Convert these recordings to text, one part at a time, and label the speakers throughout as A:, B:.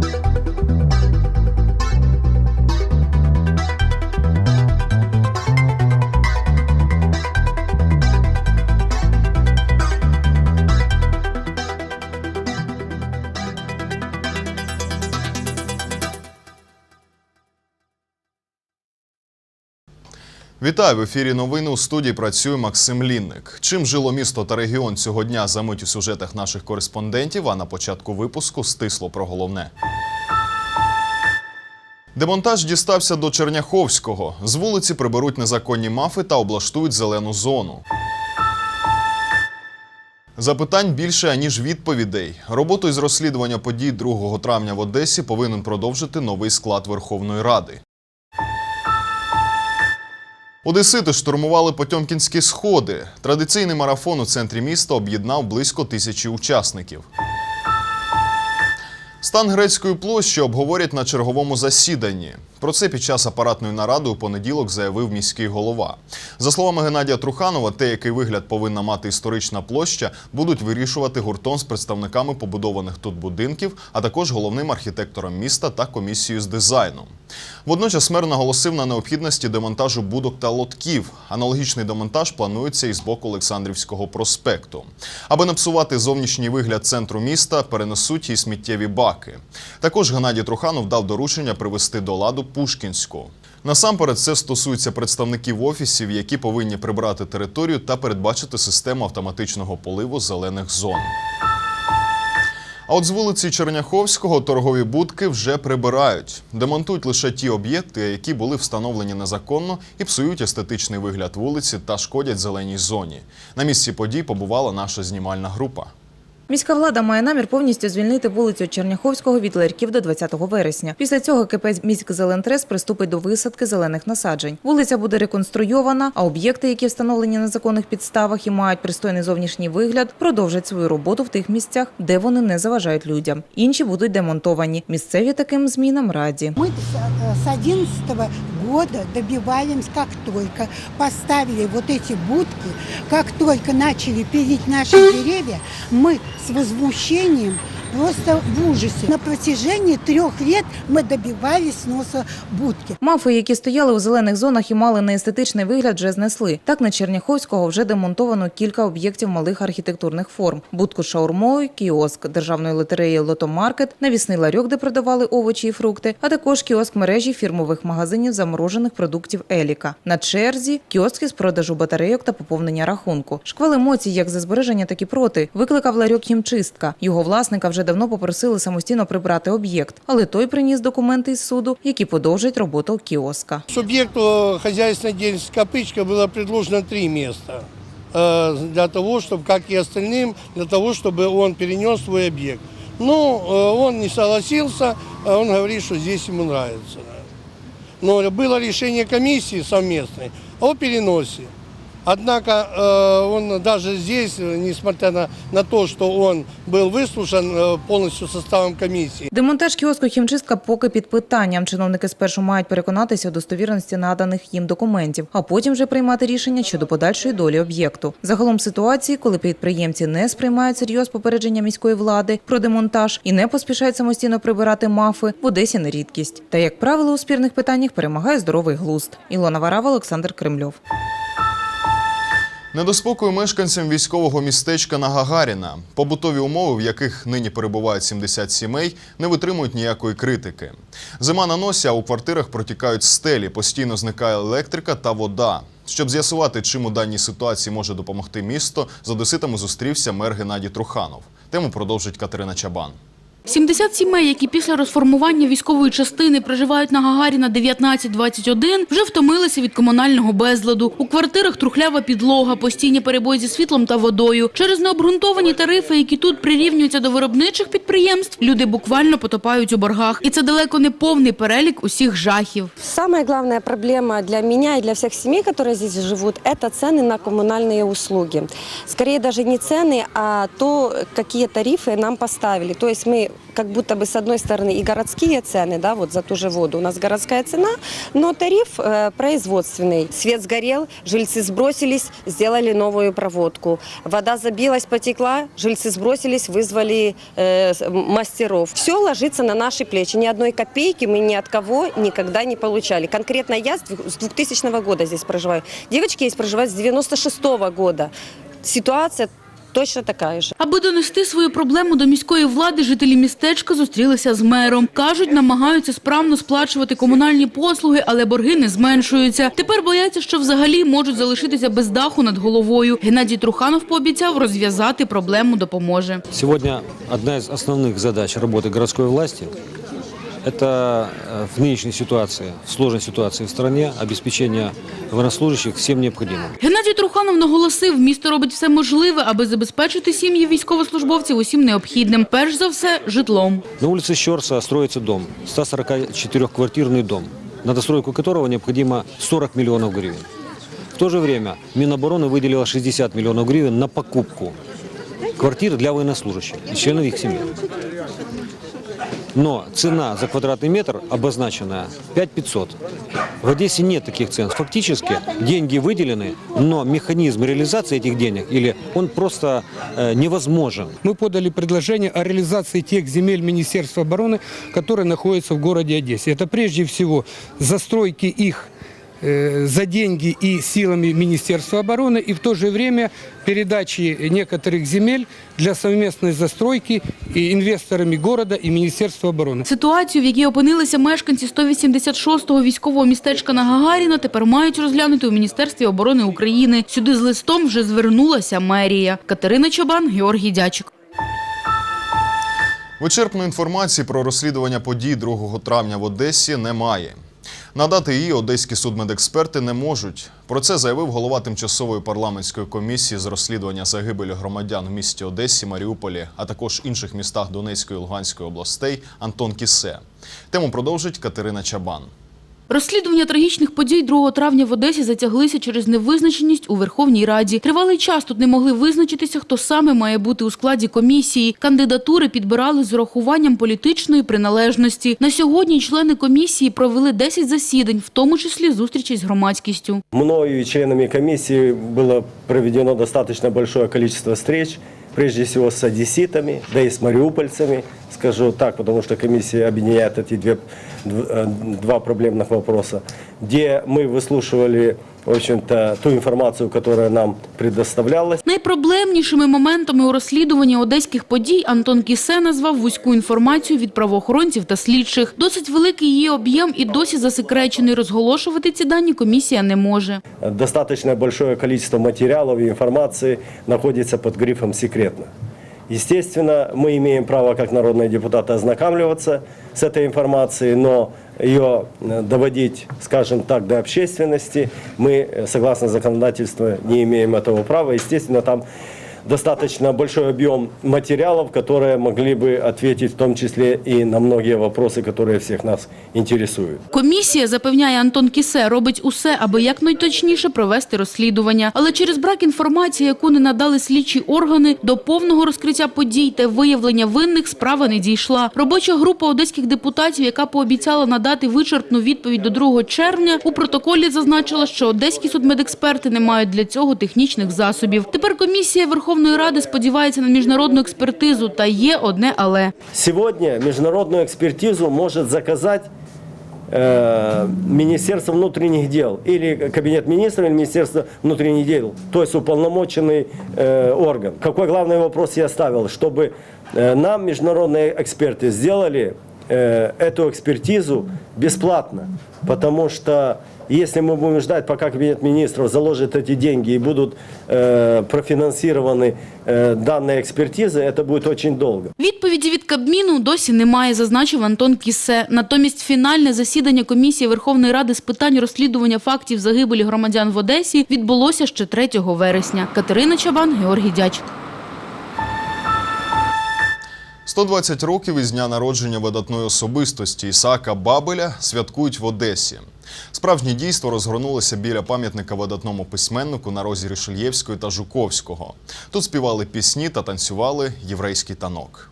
A: Thank you. Вітаю в ефірі новини. У студії працює Максим Лінник. Чим жило місто та регіон цього дня замить у сюжетах наших кореспондентів. А на початку випуску стисло про головне. Демонтаж дістався до Черняховського. З вулиці приберуть незаконні мафи та облаштують зелену зону. Запитань більше аніж відповідей. Роботу із розслідування подій 2 травня в Одесі повинен продовжити новий склад Верховної Ради. Одесити штурмували Потьомкінські сходи. Традиційний марафон у центрі міста об'єднав близько тисячі учасників. Стан грецької площі обговорять на черговому засіданні. Про це під час апаратної наради у понеділок заявив міський голова. За словами Геннадія Труханова, те, який вигляд повинна мати історична площа, будуть вирішувати гуртом з представниками побудованих тут будинків, а також головним архітектором міста та комісією з дизайну. Водночас мер наголосив на необхідності демонтажу будок та лотків. Аналогічний демонтаж планується і з боку Олександрівського проспекту. Аби не псувати зовнішній вигляд центру міста, перенесуть і сміттєві баки. Також Геннадій Труханов дав доручення привести до ладу Пушкінську. Насамперед, це стосується представників офісів, які повинні прибрати територію та передбачити систему автоматичного поливу зелених зон. А от з вулиці Черняховського торгові будки вже прибирають. Демонтують лише ті об'єкти, які були встановлені незаконно і псують естетичний вигляд вулиці та шкодять зеленій зоні. На місці подій побувала наша знімальна група.
B: Міська влада має намір повністю звільнити вулицю Черняховського від ларьків до 20 вересня. Після цього КП «Міськзелентрес» приступить до висадки зелених насаджень. Вулиця буде реконструйована, а об'єкти, які встановлені на законних підставах і мають пристойний зовнішній вигляд, продовжать свою роботу в тих місцях, де вони не заважають людям. Інші будуть демонтовані. Місцеві таким змінам раді.
C: Мы с 2011 года добиваемся, как только поставили вот эти будки, как только начали пилить наши деревья, мы с возмущением просто в ужасе. На протяжении трех лет мы добивались сноса будки.
B: Мафи, які стояли у зелених зонах і мали неестетичний вигляд, вже знесли. Так на Черняховського вже демонтовано кілька об'єктів малих архітектурних форм: будку шаурмою, кіоск державної лотереї Лотомаркет, навісний ларьок, де продавали овочі і фрукти, а також кіоск мережі фірмових магазинів заморожених продуктів Еліка. На черзі кіоски з продажу батарейок та поповнення рахунку. Шквал емоцій, як за збереження, так і проти, викликав ларьок хімчистка. Його власника вже давно попросили самостійно прибрати об'єкт, але той приніс документи із суду, які подовжать роботу кіоска.
D: Субъекту хозяйственной деятельности «Копычка» было предложено три места э, для того, чтобы, как и остальным, для того, чтобы он перенес свой объект. Но э, он не согласился, а он говорит, что здесь ему нравится. Но было решение комиссии совместной о переносе. Однако э, он даже здесь, э, несмотря на, на то, что он был выслушан э, полностью составом комиссии,
B: Демонтаж кіоску хімчистка поки під питанням. Чиновники спершу мають переконатися у достовірності наданих їм документів, а потім вже приймати рішення щодо подальшої долі об'єкту. Загалом ситуації, коли підприємці не сприймають серйоз попередження міської влади про демонтаж і не поспішають самостійно прибирати мафи, в Одесі не рідкість. Та як правило, у спірних питаннях перемагає здоровий глузд. Ілона Варава, Олександр Кремльов.
A: Недоспокою мешканцям військового містечка на Гагаріна. Побутові умови, в яких нині перебувають 70 сімей, не витримують ніякої критики. Зима на носі, а у квартирах протікають стелі, постійно зникає електрика та вода. Щоб з'ясувати, чим у даній ситуації може допомогти місто, з одеситами зустрівся мер Геннадій Труханов. Тему продовжить Катерина Чабан.
E: 70 сімей, які після розформування військової частини проживають на Гагаріна 1921, вже втомилися від комунального безладу. У квартирах трухлява підлога, постійні перебої зі світлом та водою. Через необґрунтовані тарифи, які тут прирівнюються до виробничих підприємств, люди буквально потопають у боргах. І це далеко не повний перелік усіх жахів.
F: Самая главная проблема для меня и для всех семей, которые здесь живут, это цены на коммунальные услуги. Скорее даже не цены, а то, какие тарифы нам поставили. То есть мы как будто бы с одной стороны и городские цены, да, вот за ту же воду. У нас городская цена, но тариф э, производственный. Свет сгорел, жильцы сбросились, сделали новую проводку. Вода забилась, потекла, жильцы сбросились, вызвали э, с- м- мастеров. Все ложится на наши плечи. Ни одной копейки мы ни от кого никогда не получали. Конкретно я с двух- с 2000 года здесь проживаю. Девочки здесь проживают с 96 года. Ситуация точно такая же.
E: Аби донести свою проблему до міської влади, жителі містечка зустрілися з мером. Кажуть, намагаються справно сплачувати комунальні послуги, але борги не зменшуються. Тепер бояться, що взагалі можуть залишитися без даху над головою. Геннадій Труханов пообіцяв розв'язати проблему допоможе.
G: Сегодня одна из основных задач работы городской власти – это э, в нынешней ситуации, в сложной ситуации в стране, обеспечение военнослужащих всем необходимым.
E: Геннадій Труханов наголосив, місто робить все можливе, аби забезпечити сім'ї військовослужбовців усім необхідним. Перш за все, житлом.
G: На улице Щорса строится дом, 144-квартирный дом, на достройку которого необходимо 40 миллионов гривен. В то же время Минобороны выделила 60 миллионов гривен на покупку квартир для военнослужащих и членов их семей. Но цена за квадратный метр обозначенная 5500. В Одессе нет таких цен. Фактически деньги выделены, но механизм реализации этих денег или он просто э, невозможен.
H: Мы подали предложение о реализации тех земель Министерства обороны, которые находятся в городе Одессе. Это прежде всего застройки их за деньги и силами Министерства обороны и в то же время передачи некоторых земель для совместной застройки и инвесторами города и Министерства обороны.
E: Ситуацію, в якій опинилися мешканці 186-го військового містечка на Гагаріна, тепер мають розглянути у Міністерстві оборони України. Сюди з листом вже звернулася мерія. Катерина Чобан, Георгій Дячик.
A: Вичерпної інформації про розслідування подій 2 травня в Одесі немає. Надати її одеські судмедексперти не можуть. Про це заявив голова тимчасової парламентської комісії з розслідування загибелі громадян в місті Одесі, Маріуполі, а також інших містах Донецької і Луганської областей Антон Кісе. Тему продовжить Катерина Чабан.
E: Розслідування трагічних подій 2 травня в Одесі затяглися через невизначеність у Верховній Раді. Тривалий час тут не могли визначитися, хто саме має бути у складі комісії. Кандидатури підбирали з урахуванням політичної приналежності. На сьогодні члени комісії провели 10 засідань, в тому числі зустрічі з громадськістю.
I: Мною и членами комиссии было проведено достаточно большое количество встреч, прежде всего с одесситами, да и с мариупольцами, скажу так, потому что комиссия объединяет эти две, дв- э, два проблемных вопроса, где мы выслушивали, в общем-то, ту информацию, которая нам предоставлялась.
E: Найпроблемнішими моментами у розслідуванні одеських подій Антон Кісе назвав вузьку інформацію від правоохоронців та слідчих. Досить великий її об'єм і досі засекречений. Розголошувати ці дані комісія не може.
I: Достаточно большое количество материалов и информации находится под грифом «секретно». Естественно, мы имеем право, как народные депутаты, ознакомливаться с этой информацией, но ее э, доводить, скажем так, до общественности мы, э, согласно законодательству, не имеем этого права. Естественно, там достаточно большой объем материалов, которые могли бы ответить в том числе и на многие вопросы, которые всех нас интересуют.
E: Комісія, запевняє Антон Кісе, робить усе, аби якнайточніше провести розслідування. Але через брак інформації, яку не надали слідчі органи, до повного розкриття подій та виявлення винних справа не дійшла. Робоча група одеських депутатів, яка пообіцяла надати вичерпну відповідь до 2 червня, у протоколі зазначила, що одеські судмедексперти не мають для цього технічних засобів. Тепер комісія Верховної Ради сподівається на міжнародну експертизу, та є одне але.
I: Сегодня международную экспертизу может заказать э, Министерство внутренних дел или Кабинет министров, или Министерство внутренних дел, то есть уполномоченный э, орган. Какой главный вопрос я ставил? Чтобы э, нам международные эксперты сделали э, эту экспертизу бесплатно, потому что если мы будем ждать, пока Кабинет министров заложит эти деньги и будут э, профинансированы э, данные экспертизы, это будет очень долго.
E: Відповіді від Кабміну досі немає, зазначив Антон Кісе. Натомість фінальне засідання комісії Верховної Ради з питань розслідування фактів загибелі громадян в Одесі відбулося ще 3 вересня. Катерина Чабан, Георгій Дячик.
A: 120 років із дня народження видатної особистості Ісака Бабеля святкують в Одесі. Справжнє дійство розгорнулося біля пам'ятника видатному письменнику на розі Рішельєвської та Жуковського. Тут співали пісні та танцювали єврейський танок.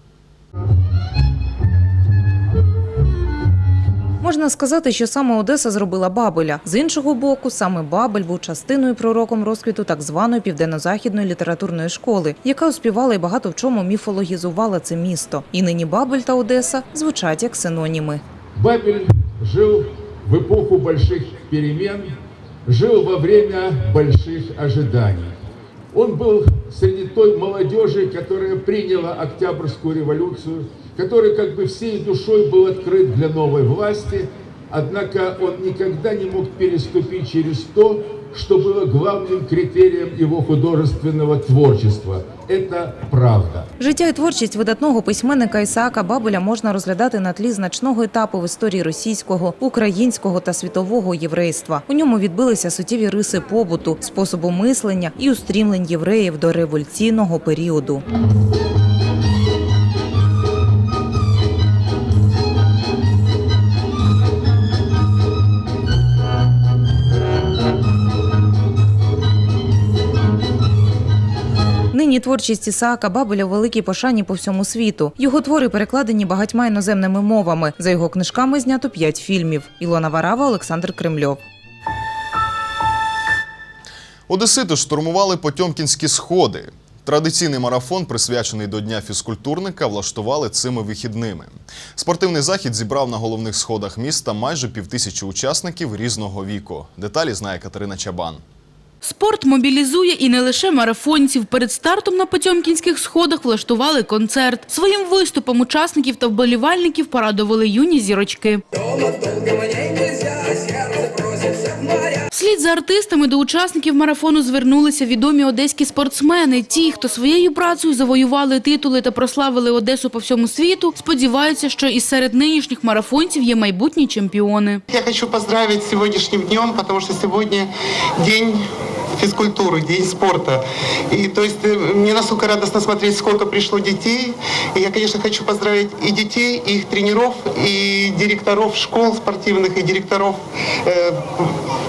B: Можна сказати, що саме Одеса зробила Бабеля. З іншого боку, саме Бабель був частиною пророком розквіту так званої південно-західної літературної школи, яка успівала і багато в чому міфологізувала це місто. І нині Бабель та Одеса звучать як синоніми.
J: Бабель жил в эпоху больших перемен, жил во время больших ожиданий. Он был среди той молодежи, которая приняла Октябрьскую революцию, который как бы всей душой был открыт для новой власти, однако он никогда не мог переступить через то, что было главным критерием его художественного творчества. Это правда.
B: Життя і творчість видатного письменника Ісаака Бабеля можна розглядати на тлі значного етапу в історії російського, українського та світового єврейства. У ньому відбилися суттєві риси побуту, способу мислення і устрімлень євреїв до революційного періоду. Нині творчість Ісаака Бабеля у великій пошані по всьому світу. Його твори перекладені багатьма іноземними мовами. За його книжками знято п'ять фільмів. Ілона Варава, Олександр Кремльов.
A: Одесити штурмували Потьомкінські сходи. Традиційний марафон, присвячений до Дня фізкультурника, влаштували цими вихідними. Спортивний захід зібрав на головних сходах міста майже півтисячі учасників різного віку. Деталі знає Катерина Чабан.
E: Спорт мобілізує і не лише марафонців. Перед стартом на Потьомкінських сходах влаштували концерт. Своїм виступом учасників та вболівальників порадували юні зірочки. Вслід за артистами до учасників марафону звернулися відомі одеські спортсмени. Ті, хто своєю працею завоювали титули та прославили Одесу по всьому світу, сподіваються, що і серед нинішніх марафонців є майбутні чемпіони.
K: Я хочу поздравить с сегодняшним днем, потому что сегодня день физкультуры, день спорта. И то есть э, мне настолько радостно смотреть, сколько пришло детей. И я, конечно, хочу поздравить и детей, и их тренеров, и директоров школ спортивных, и директоров э,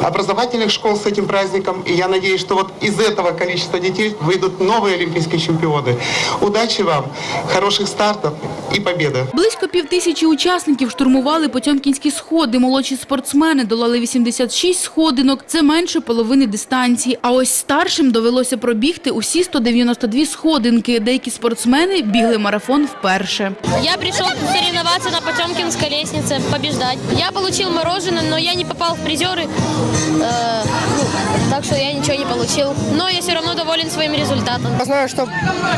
K: образовательных школ с этим праздником. И я надеюсь, что вот из этого количества детей выйдут новые олимпийские чемпионы. Удачи вам, хороших стартов и победы!
E: Близько півтисячі учасників штурмували Потьомкінські сходи. Молодші спортсмени долали 86 сходинок. Це менше половини дистанції. А ось старшим довелося пробігти усі 192 сходинки. Деякі спортсмени бігли марафон вперше.
L: Я прийшов соревноватися на Потемкинской лестнице, побіждати. Я отримав морожене, але я не попав в призеры, э, так что я ничего не получил. Но я все равно доволен своим результатом.
M: Я знаю, что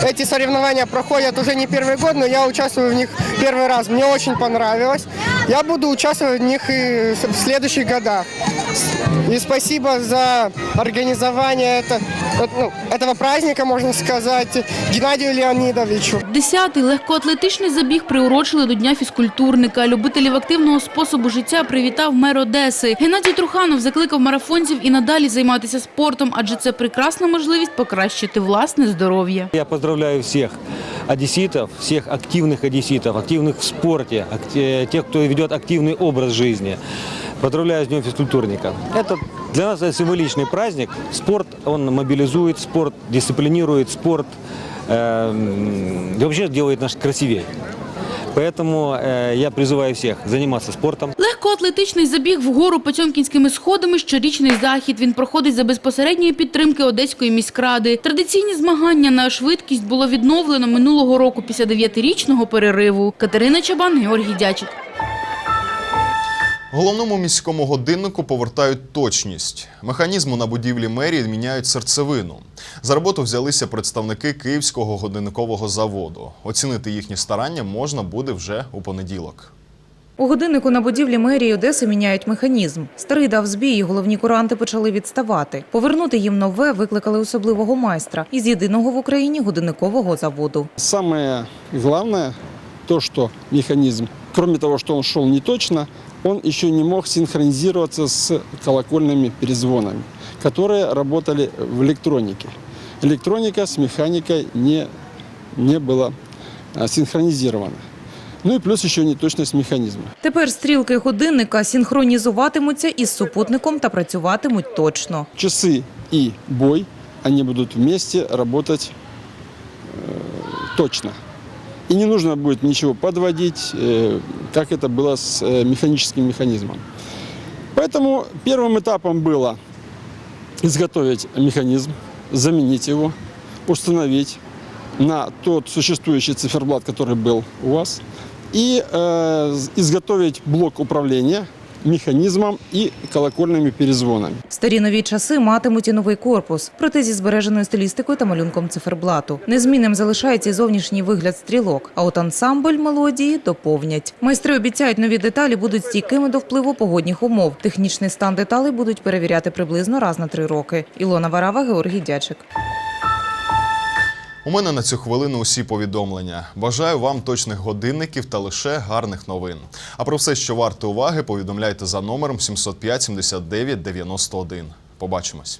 M: эти соревнования проходят уже не первый год, но я участвую в них первый раз. Мне очень понравилось. Я буду участвовать в них и в следующих годах. И спасибо за организование это- ну, этого праздника, можно сказать, Геннадию Леонидовичу.
E: Десятий легкоатлетичний забіг приурочили до Дня фізкультурника. Любителів активного способу життя привітав мер Одеси. Геннадій Труханов закликав марафонців і надалі займатися спортом, адже це прекрасна можливість покращити власне здоров'я.
G: Я поздравляю всех одесситов, всех активных одесситов, активных в спорте, ак- э, тех, кто ведет активный образ жизни. Поздравляю с Днем физкультурника. Это для нас это символичный праздник. Спорт, он мобилизует, спорт дисциплинирует, спорт э, вообще делает нас красивее. Поэтому э, я призываю всех заниматься спортом.
E: Легкоатлетичний забіг вгору Потьомкінськими сходами – щорічний захід. Він проходить за безпосередньої підтримки Одеської міськради. Традиційні змагання на швидкість було відновлено минулого року після дев'ятирічного перериву. Катерина Чабан, Георгій Дячик.
A: Головному міському годиннику повертають точність. Механізму на будівлі мерії міняють серцевину. За роботу взялися представники Київського годинникового заводу. Оцінити їхні старання можна буде вже у понеділок.
B: У годиннику на будівлі мерії Одеси міняють механізм. Старий дав збій, і головні куранти почали відставати. Повернути їм нове викликали особливого майстра із єдиного в Україні годинникового заводу.
M: Самое главное, то, что механизм, кроме того, что он шел не точно, он еще не мог синхронизироваться с колокольными перезвонами, которые работали в электронике. Электроника с механикой не, не была а, синхронизирована. Ну и плюс еще неточность механизма.
B: Тепер стрілки годинника синхронізуватимуться із супутником та працюватимуть точно.
M: Часы и бой, они будут вместе работать э, точно. И не нужно будет ничего подводить, э, как это было с э, механическим механизмом. Поэтому первым этапом было изготовить механизм, заменить его, установить на тот существующий циферблат, который был у вас, и э, изготовить блок управления механизмом і колокольними перезвонами.
B: Старі нові часи матимуть і новий корпус, проте зі збереженою стилістикою та малюнком циферблату. Незмінним залишається зовнішній вигляд стрілок, а от ансамбль мелодії доповнять. Майстри обіцяють, нові деталі будуть стійкими до впливу погодних умов. Технічний стан деталей будуть перевіряти приблизно раз на три роки. Ілона Варава, Георгій Дячик.
A: У мене на цю хвилину усі повідомлення. Бажаю вам точних годинників та лише гарних новин. А про все, що варте уваги, повідомляйте за номером 705 79 91. Побачимось.